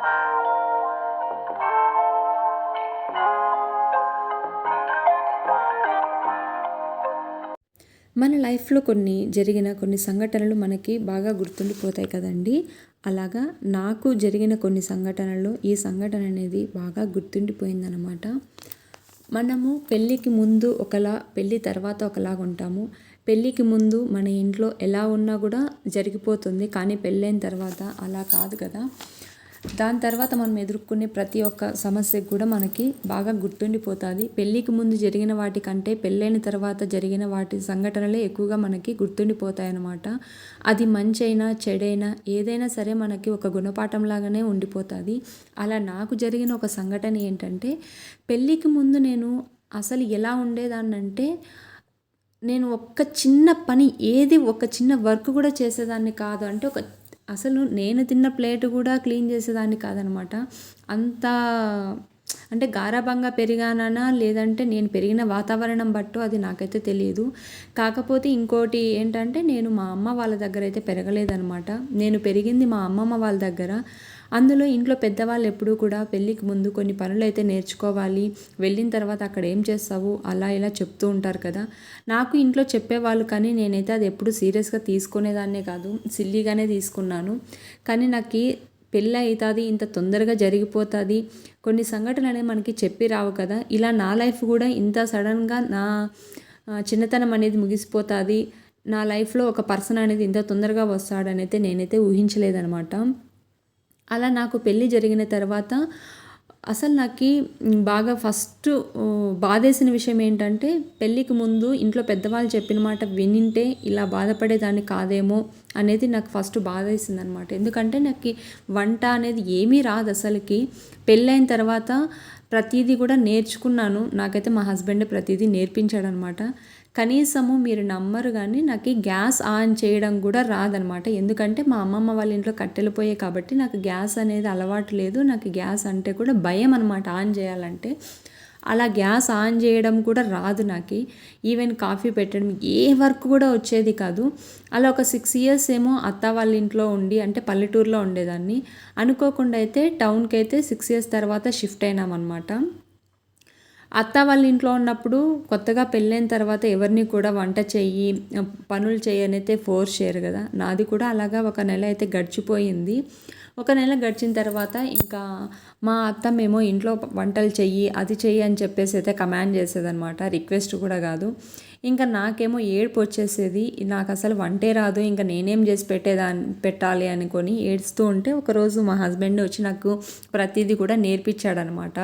మన లైఫ్లో కొన్ని జరిగిన కొన్ని సంఘటనలు మనకి బాగా గుర్తుండిపోతాయి కదండి. అలాగా నాకు జరిగిన కొన్ని సంఘటనల్లో ఈ సంఘటన అనేది బాగా గుర్తుండిపోయిందనమాట మనము పెళ్ళికి ముందు ఒకలా పెళ్ళి తర్వాత ఒకలాగా ఉంటాము. పెళ్ళికి ముందు మన ఇంట్లో ఎలా ఉన్నా కూడా జరిగిపోతుంది. కానీ పెళ్ళైన తర్వాత అలా కాదు కదా. దాని తర్వాత మనం ఎదుర్కొనే ప్రతి ఒక్క సమస్యకు కూడా మనకి బాగా గుర్తుండిపోతుంది. పెళ్ళికి ముందు జరిగిన వాటికంటే పెళ్ళైన తర్వాత జరిగిన వాటి సంఘటనలే ఎక్కువగా మనకి గుర్తుండిపోతాయి అన్నమాట అది మంచి అయినా చెడైనా ఏదైనా సరే మనకి ఒక గుణపాఠం లాగానే ఉండిపోతుంది. అలా నాకు జరిగిన ఒక సంఘటన ఏంటంటే పెళ్ళికి ముందు నేను అసలు ఎలా ఉండేదాన్నంటే నేను ఒక్క చిన్న పని ఏది ఒక చిన్న వర్క్ కూడా చేసేదాన్ని కాదు. అంటే ఒక అసలు నేను తిన్న ప్లేట్ కూడా క్లీన్ చేసేదాన్ని కాదనమాట. అంత అంటే గారాబంగా పెరిగానా లేదంటే నేను పెరిగిన వాతావరణం బట్టో అది నాకైతే తెలియదు కాకపోతే ఇంకోటి ఏంటంటే నేను మా అమ్మ వాళ్ళ దగ్గర అయితే పెరగలేదనమాట నేను పెరిగింది మా అమ్మమ్మ వాళ్ళ దగ్గర. అందులో ఇంట్లో పెద్దవాళ్ళు ఎప్పుడూ కూడా పెళ్ళికి ముందు కొన్ని పనులు అయితే నేర్చుకోవాలి. వెళ్ళిన తర్వాత అక్కడ ఏం చేస్తావు? అలా ఇలా చెప్తూ ఉంటారు కదా. నాకు ఇంట్లో చెప్పేవాళ్ళు కానీ నేనైతే అది ఎప్పుడు సీరియస్గా తీసుకునేదాన్నే కాదు. సిల్లీగానే తీసుకున్నాను. కానీ నాకు పెళ్ళి అవుతుంది ఇంత తొందరగా జరిగిపోతుంది. కొన్ని సంఘటనలు అనేవి మనకి చెప్పి రావు కదా. ఇలా నా లైఫ్ కూడా ఇంత సడన్గా నా చిన్నతనం అనేది ముగిసిపోతుంది. నా లైఫ్లో ఒక పర్సన్ అనేది ఇంత తొందరగా వస్తాడనైతే నేనైతే ఊహించలేదనమాట. అలా నాకు పెళ్ళి జరిగిన తర్వాత అసలు నాకు బాగా ఫస్ట్ బాధేసిన విషయం ఏంటంటే పెళ్ళికి ముందు ఇంట్లో పెద్దవాళ్ళు చెప్పిన మాట వినింటే ఇలా బాధపడేదాన్ని కాదేమో అనేది నాకు ఫస్ట్ బాధ వేసింది అనమాట ఎందుకంటే నాకు వంట అనేది ఏమీ రాదు అసలుకి. పెళ్ళైన తర్వాత ప్రతిదీ కూడా నేర్చుకున్నాను. నాకైతే మా హస్బెండ్ ప్రతిదీ నేర్పించాడనమాట. కనీసము మీరు నమ్మరు కానీ నాకు గ్యాస్ ఆన్ చేయడం కూడా రాదనమాట. ఎందుకంటే మా అమ్మమ్మ వాళ్ళ ఇంట్లో కట్టెలు పోయే కాబట్టి నాకు గ్యాస్ అనేది అలవాటు లేదు. నాకు గ్యాస్ అంటే కూడా భయం అనమాట ఆన్ చేయాలంటే. అలా గ్యాస్ ఆన్ చేయడం కూడా రాదు నాకు. ఈవెన్ కాఫీ పెట్టడం ఏ వర్క్ కూడా వచ్చేది కాదు. అలా ఒక సిక్స్ ఇయర్స్ ఏమో అత్త వాళ్ళ ఇంట్లో ఉండి అంటే పల్లెటూరులో ఉండేదాన్ని. అనుకోకుండా అయితే టౌన్కి అయితే సిక్స్ ఇయర్స్ తర్వాత షిఫ్ట్ అయినామన్నమాట. అత్త వాళ్ళ ఇంట్లో ఉన్నప్పుడు కొత్తగా పెళ్ళైన తర్వాత ఎవరిని కూడా వంట చెయ్యి పనులు చేయనైతే ఫోర్స్ చేయరు కదా. నాది కూడా అలాగా ఒక నెల అయితే గడిచిపోయింది. ఒక నెల గడిచిన తర్వాత ఇంకా మా అత్త మేము ఇంట్లో వంటలు చెయ్యి అది చెయ్యి అని చెప్పేసి అయితే కమాండ్ చేసేదనమాట రిక్వెస్ట్ కూడా కాదు. ఇంకా నాకేమో ఏడుపు వచ్చేసేది నాకు అసలు వంటే రాదు ఇంకా నేనేం చేసి పెట్టేదాన్ని పెట్టాలి అనుకొని ఏడుస్తూ ఉంటే ఒకరోజు మా హస్బెండ్ వచ్చి నాకు ప్రతిదీ కూడా నేర్పించాడనమాట.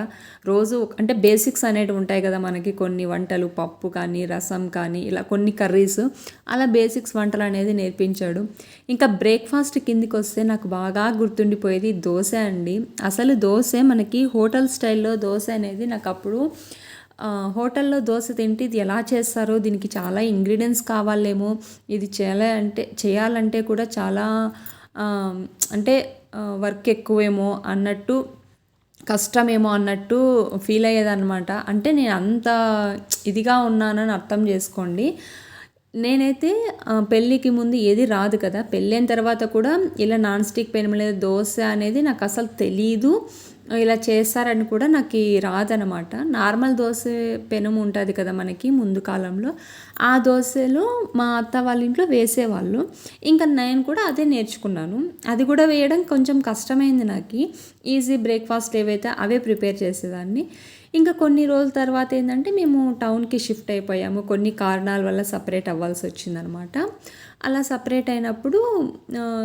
రోజు అంటే బేసిక్స్ అనేటివి ఉంటాయి కదా మనకి కొన్ని వంటలు పప్పు కానీ రసం కానీ ఇలా కొన్ని కర్రీస్. అలా బేసిక్స్ వంటలు అనేది నేర్పించాడు. ఇంకా బ్రేక్ఫాస్ట్ కిందికి వస్తే నాకు బాగా గుర్తుండిపోయేది దోశ అండి. అసలు దోశ మనకి హోటల్ స్టైల్లో దోశ అనేది నాకు అప్పుడు హోటల్లో దోశ తింటే ఇది ఎలా చేస్తారో దీనికి చాలా ఇంగ్రీడియంట్స్ కావాలేమో. ఇది చేయాలి అంటే చేయాలంటే కూడా చాలా అంటే వర్క్ ఎక్కువేమో అన్నట్టు కష్టమేమో అన్నట్టు ఫీల్ అయ్యేదన్నమాట. అంటే నేను అంత ఇదిగా ఉన్నానని అర్థం చేసుకోండి. నేనైతే పెళ్ళికి ముందు ఏది రాదు కదా. పెళ్ళైన తర్వాత కూడా ఇలా నాన్ స్టిక్ పెనం మీద దోశ అనేది నాకు అసలు తెలీదు. ఇలా చేస్తారని కూడా నాకు రాదనమాట. నార్మల్ దోశ పెనుము ఉంటుంది కదా మనకి ముందు కాలంలో. ఆ దోశలో మా అత్త వాళ్ళ ఇంట్లో వేసేవాళ్ళు. ఇంకా నేను కూడా అదే నేర్చుకున్నాను. అది కూడా వేయడం కొంచెం కష్టమైంది నాకు. ఈజీ బ్రేక్ఫాస్ట్ ఏవైతే అవే ప్రిపేర్ చేసేదాన్ని. ఇంకా కొన్ని రోజుల తర్వాత ఏంటంటే మేము టౌన్కి షిఫ్ట్ అయిపోయాము. కొన్ని కారణాల వల్ల సపరేట్ అవ్వాల్సి వచ్చిందనమాట. అలా సపరేట్ అయినప్పుడు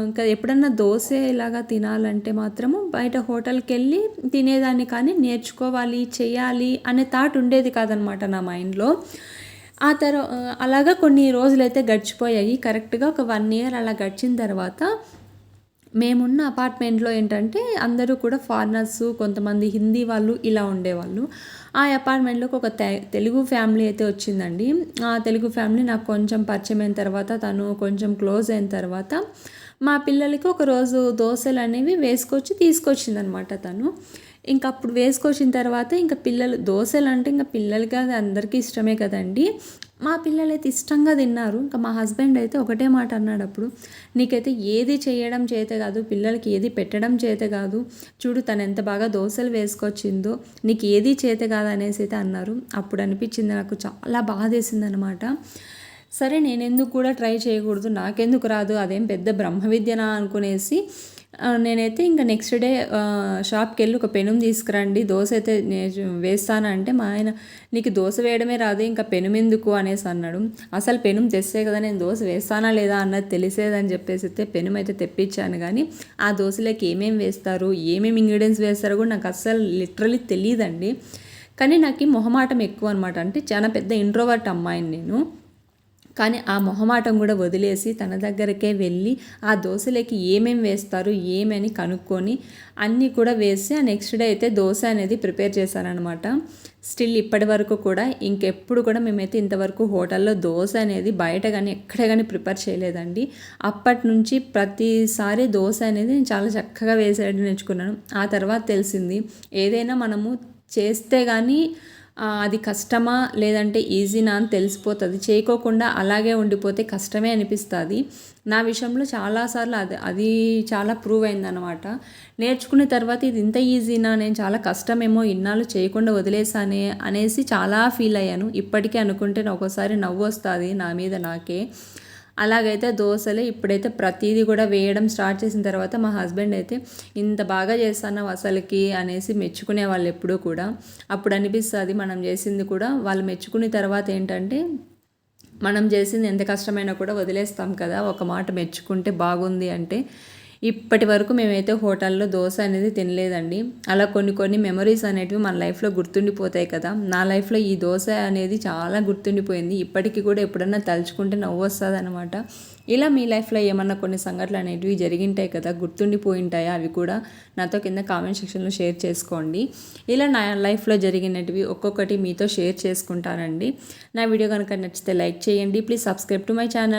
ఇంకా ఎప్పుడన్నా దోశ ఇలాగా తినాలంటే మాత్రము బయట హోటల్కి వెళ్ళి తినేదాన్ని కానీ నేర్చుకోవాలి చేయాలి అనే థాట్ ఉండేది కాదనమాట నా మైండ్లో. ఆ తర్వాత అలాగా కొన్ని రోజులైతే గడిచిపోయాయి. కరెక్ట్గా ఒక వన్ ఇయర్ అలా గడిచిన తర్వాత మేమున్న అపార్ట్మెంట్లో ఏంటంటే అందరూ కూడా ఫారినర్స్ కొంతమంది హిందీ వాళ్ళు ఇలా ఉండేవాళ్ళు. ఆ అపార్ట్మెంట్లోకి ఒక తెలుగు ఫ్యామిలీ అయితే వచ్చిందండి. ఆ తెలుగు ఫ్యామిలీ నాకు కొంచెం పరిచయం అయిన తర్వాత తను కొంచెం క్లోజ్ అయిన తర్వాత మా పిల్లలకి ఒకరోజు దోశలు అనేవి వేసుకొచ్చి తీసుకొచ్చిందనమాట తను. ఇంకా అప్పుడు వేసుకొచ్చిన తర్వాత ఇంకా పిల్లలు దోశలు అంటే ఇంకా పిల్లలకి అది అందరికీ ఇష్టమే కదండి. మా పిల్లలైతే ఇష్టంగా తిన్నారు. ఇంకా మా హస్బెండ్ అయితే ఒకటే మాట అన్నాడు అప్పుడు. నీకైతే ఏది చేయడం చేత కాదు పిల్లలకి ఏది పెట్టడం చేత కాదు చూడు తను ఎంత బాగా దోశలు వేసుకొచ్చిందో నీకు ఏది చేత కాదు అనేసి అయితే అన్నారు. అప్పుడు అనిపించింది నాకు చాలా బాధేసింది అనమాట సరే నేను ఎందుకు కూడా ట్రై చేయకూడదు నాకెందుకు రాదు అదేం పెద్ద బ్రహ్మ విద్యనా అనుకునేసి నేనైతే ఇంకా నెక్స్ట్ డే షాప్కి వెళ్ళి ఒక పెనుం తీసుకురండి. దోశ అయితే నేను వేస్తానంటే మా ఆయన నీకు దోశ వేయడమే రాదు ఇంకా పెనుం ఎందుకు అనేసి అన్నాడు. అసలు పెనుం తెస్తే కదా నేను దోశ వేస్తానా లేదా అన్నది తెలిసేదని చెప్పేసి అయితే పెనుం అయితే తెప్పించాను. కానీ ఆ దోశలోకి ఏమేమి వేస్తారు ఏమేమి ఇంగ్రీడియంట్స్ వేస్తారో కూడా నాకు అస్సలు లిటరలీ తెలియదండి కానీ నాకు మొహమాటం ఎక్కువ అనమాట అంటే చాలా పెద్ద ఇంట్రోవర్ట్ అమ్మాయిని నేను. కానీ ఆ మొహమాటం కూడా వదిలేసి తన దగ్గరకే వెళ్ళి ఆ దోశలకి ఏమేమి వేస్తారు ఏమని కనుక్కొని అన్నీ కూడా వేసి ఆ నెక్స్ట్ డే అయితే దోశ అనేది ప్రిపేర్ చేశానమాట స్టిల్ ఇప్పటి వరకు కూడా ఇంకెప్పుడు కూడా మేమైతే ఇంతవరకు హోటల్లో దోశ అనేది బయట కానీ ఎక్కడ కానీ ప్రిపేర్ చేయలేదండి. అప్పటి నుంచి ప్రతిసారి దోశ అనేది నేను చాలా చక్కగా వేసేయడం నేర్చుకున్నాను. ఆ తర్వాత తెలిసింది ఏదైనా మనము చేస్తే కానీ అది కష్టమా లేదంటే ఈజీనా అని తెలిసిపోతుంది. చేయకోకుండా అలాగే ఉండిపోతే కష్టమే అనిపిస్తుంది. నా విషయంలో చాలాసార్లు అది అది చాలా ప్రూవ్ అయిందనమాట నేర్చుకున్న తర్వాత ఇది ఇంత ఈజీనా నేను చాలా కష్టమేమో ఇన్నాళ్ళు చేయకుండా వదిలేసానే అనేసి చాలా ఫీల్ అయ్యాను. ఇప్పటికీ అనుకుంటే ఒక్కోసారి నవ్వు వస్తుంది నా మీద నాకే. అలాగైతే దోశలు ఇప్పుడైతే ప్రతిదీ కూడా వేయడం స్టార్ట్ చేసిన తర్వాత మా హస్బెండ్ అయితే ఇంత బాగా చేస్తున్నావు అసలుకి అనేసి మెచ్చుకునే వాళ్ళు ఎప్పుడూ కూడా. అప్పుడు అనిపిస్తుంది మనం చేసింది కూడా వాళ్ళు మెచ్చుకున్న తర్వాత ఏంటంటే మనం చేసింది ఎంత కష్టమైనా కూడా వదిలేస్తాం కదా. ఒక మాట మెచ్చుకుంటే బాగుంది అంటే ఇప్పటి వరకు మేమైతే హోటల్లో దోశ అనేది తినలేదండి. అలా కొన్ని కొన్ని మెమరీస్ అనేటివి మన లైఫ్లో గుర్తుండిపోతాయి కదా. నా లైఫ్లో ఈ దోశ అనేది చాలా గుర్తుండిపోయింది. ఇప్పటికీ కూడా ఎప్పుడన్నా తలుచుకుంటే నవ్వు వస్తుంది అనమాట ఇలా మీ లైఫ్లో ఏమన్నా కొన్ని సంఘటనలు అనేటివి జరిగింటాయి కదా గుర్తుండిపోయింటాయా? అవి కూడా నాతో కింద కామెంట్ సెక్షన్లో షేర్ చేసుకోండి. ఇలా నా లైఫ్లో జరిగినటివి ఒక్కొక్కటి మీతో షేర్ చేసుకుంటానండి. నా వీడియో కనుక నచ్చితే లైక్ చేయండి. Please subscribe to my channel.